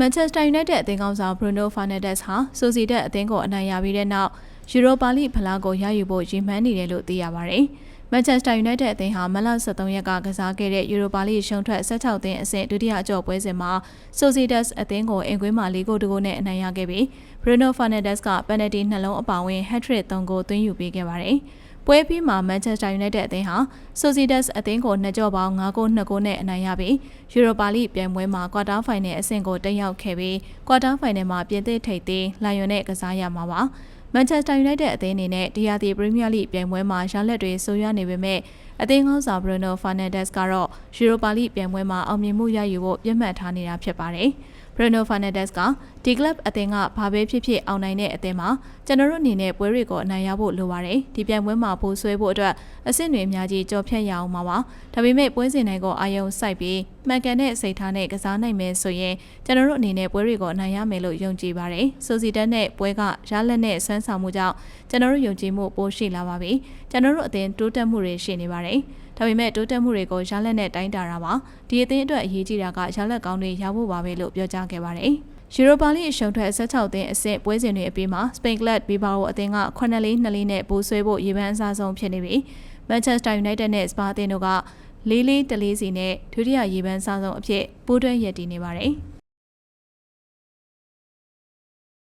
မန်ချက်စတာယူနိုက်တက်အသင်းကောင်းဆောင်ဘရူနိုဖာနက်ဒက်စ်ဟာဆိုစီတက်အသင်းကိုအနိုင်ရပြီးတဲ့နောက်ယူရိုပါလိဖလားကိုရယူဖို့ရည်မှန်းနေတယ်လို့သိရပါတယ်။မန်ချက်စတာယူနိုက်တက်အသင်းဟာမလ23ရက်ကကစားခဲ့တဲ့ယူရိုပါလိရှုံးထွက်16သင်းအဆင့်ဒုတိယအကျော်ပွဲစဉ်မှာဆိုစီတက်အသင်းကိုအင်ကွင်းမှာ၄ဂိုးတကိုးနဲ့အနိုင်ရခဲ့ပြီးဘရူနိုဖာနက်ဒက်စ်ကပယ်နယ်တီနှလုံးအပါအဝင်ဟက်ထရစ်3ဂိုးသွင်းယူပေးခဲ့ပါတယ်။ ပွဲပြီးမှာမန်ချက်စတာယူနိုက်တက်အသင်းဟာဆိုစီဒက်စ်အသင်းကိုနှစ်ကြော့ပေါင်း9ဂိုး2ဂိုးနဲ့အနိုင်ရပြီးယူရိုပါလိပြိုင်ပွဲမှာကွာတာဖိုင်နယ်အဆင့်ကိုတက်ရောက်ခဲ့ပြီးကွာတာဖိုင်နယ်မှာပြင်သစ်ထိပ်သင်းလိုင်ယွန်နဲ့ကစားရမှာပါမန်ချက်စတာယူနိုက်တက်အသင်းအနေနဲ့ဒီယာတီပရီးမီးယားလိပြိုင်ပွဲမှာရလက်တွေဆိုးရွားနေပေမဲ့ အသင်းကောင်းဆောင်ဘရူနိုဖာနန်ဒက်စ်ကတော့ယူရိုပါလိပြိုင်ပွဲမှာအောင်မြင်မှုရယူဖို့ပြတ်မှတ်ထားနေတာဖြစ်ပါတယ်။ဘရနိုဖာနက်ဒက်စ်ကဒီကလပ်အသင်းကဘာပဲဖြစ်ဖြစ်အောင်နိုင်တဲ့အသင်းမှာကျွန်တော်တို့အနေနဲ့ပွဲတွေကိုအနိုင်ရဖို့လိုပါတယ်ဒီပြိုင်ပွဲမှာပိုဆွဲဖို့အတွက်အဆင့်တွေအများကြီးကြော်ဖြတ်ရအောင်ပါပါဒါပေမဲ့ပွဲစဉ်တိုင်းကိုအာယုံစိုက်ပြီးမှန်ကန်တဲ့စိတ်ထားနဲ့ကစားနိုင်မယ်ဆိုရင်ကျွန်တော်တို့အနေနဲ့ပွဲတွေကိုအနိုင်ရမယ်လို့ယုံကြည်ပါတယ်ဆိုစီတက်နဲ့ပွဲကရလက်နဲ့ဆွမ်းဆောင်မှုကြောင့်ကျွန်တော်တို့ယုံကြည်မှုပိုရှိလာပါပြီကျွန်တော်တို့အသင်းတိုးတက်မှုတွေရှိနေပါတယ်ဒါပေမဲ့တိုးတက်မှုတွေကိုရလက်နဲ့တိုင်းတာတာပါဒီအသင်းအတွက်အရေးကြီးတာကရလက်ကောင်းတွေရဖို့ပါပဲလို့ပြောကြားခဲ့ပါတယ်ယူရိုပါလိအရှုံးထွက်16သင်းအဆင့်ပွဲစဉ်တွေအပြီးမှာစပိန်ကလပ်ဘီဘာအိုအသင်းက9လေး2လေးနဲ့ပိုးဆွဲဖို့ရေပန်းအစားဆုံးဖြစ်နေပြီးမန်ချက်စတာယူနိုက်တက်နဲ့စပါအသင်းတို့ကလေးလေးတလေးစီနဲ့ဒုတိယရေပန်းအစားဆုံးအဖြစ်ပိုးတွဲရည်တည်နေပါတယ်။